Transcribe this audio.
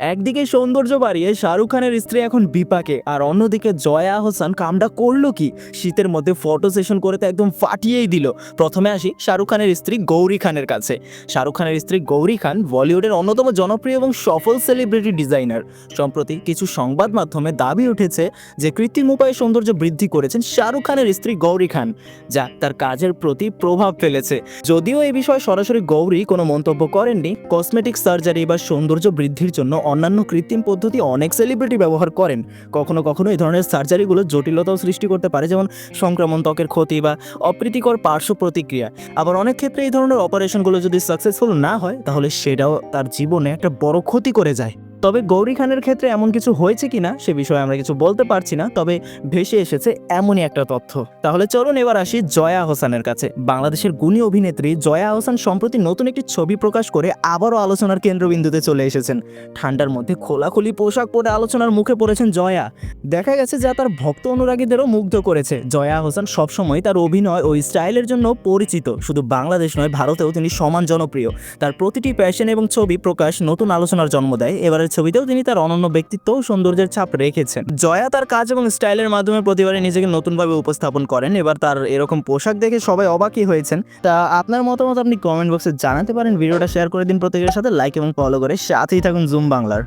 একদিকে সৌন্দর্য বাড়িয়ে শাহরুখ খানের স্ত্রী এখন বিপাকে, আর অন্যদিকে জয়া হোসেন কামটা করল কি? শীতের মধ্যে ফটো সেশন করে তো একদম ফাটিয়েই দিল। প্রথমে আসি শাহরুখ খানের স্ত্রী গৌরী খানের কাছে। শাহরুখ খানের স্ত্রী গৌরী খান বলিউডের অন্যতম জনপ্রিয় এবং সফল সেলিব্রিটি ডিজাইনার সম্প্রতি কিছু সংবাদ মাধ্যমে দাবি উঠেছে যে কৃত্রিম উপায়ে সৌন্দর্য বৃদ্ধি করেছেন শাহরুখ খানের স্ত্রী গৌরী খান। যা তার কাজের প্রতি প্রভাব ফেলেছে। যদিও এই বিষয়ে সরাসরি গৌরী কোনো মন্তব্য করেননি কসমেটিক সার্জারি বা সৌন্দর্য বৃদ্ধির জন্য অন্যান্য কৃত্রিম পদ্ধতি অনেক সেলিব্রিটি ব্যবহার করেন। কখনো কখনো এই ধরনের সার্জারিগুলো জটিলতাও সৃষ্টি করতে পারে, যেমন সংক্রমণ, ত্বকের ক্ষতি বা অপ্রীতিকর পার্শ্ব প্রতিক্রিয়া। আবার অনেক ক্ষেত্রে এই ধরনের অপারেশনগুলো যদি সাকসেসফুল না হয়, তাহলে সেটাও তার জীবনে একটা বড় ক্ষতি করে যায়। তবে গৌরী খানের ক্ষেত্রে এমন কিছু হয়েছে কিনা সে বিষয়ে আমরা কিছু বলতে পারছি না, তবে ভেসে এসেছে এমনই একটা তথ্য। তাহলে চলুন এবার আসি জয়া হোসেনের কাছে। বাংলাদেশের গুণী অভিনেত্রী জয়া হোসেন সম্প্রতি নতুন একটি ছবি প্রকাশ করে আবারও আলোচনার কেন্দ্রবিন্দুতে চলে এসেছেন। ঠান্ডার মধ্যে খোলাখুলি পোশাক পরে আলোচনার মুখে পড়েছেন জয়া। দেখা গেছে যা তার ভক্ত অনুরাগীদেরও মুগ্ধ করেছে। জয়া হোসেন সবসময় তার অভিনয় ও স্টাইলের জন্য পরিচিত। শুধু বাংলাদেশ নয়, ভারতেও তিনি সমান জনপ্রিয়। তার প্রতিটি প্যাশন এবং ছবি প্রকাশ নতুন আলোচনার জন্ম দেয়। এবারের ছবিতেও তিনি তার অনন্য ব্যক্তিত্ব ও সৌন্দর্যের ছাপ রেখেছেন। জয়া তার কাজ এবং স্টাইলের মাধ্যমে প্রতিবারে নিজেকে নতুনভাবে উপস্থাপন করেন। এবার তার এরকম পোশাক দেখে সবাই অবাকই হয়েছেন। তা আপনার মতামত আপনি কমেন্ট বক্সে জানাতে পারেন। ভিডিওটা শেয়ার করে দিন প্রত্যেকের সাথে লাইক এবং ফলো করে সাথেই থাকুন জুম বাংলার।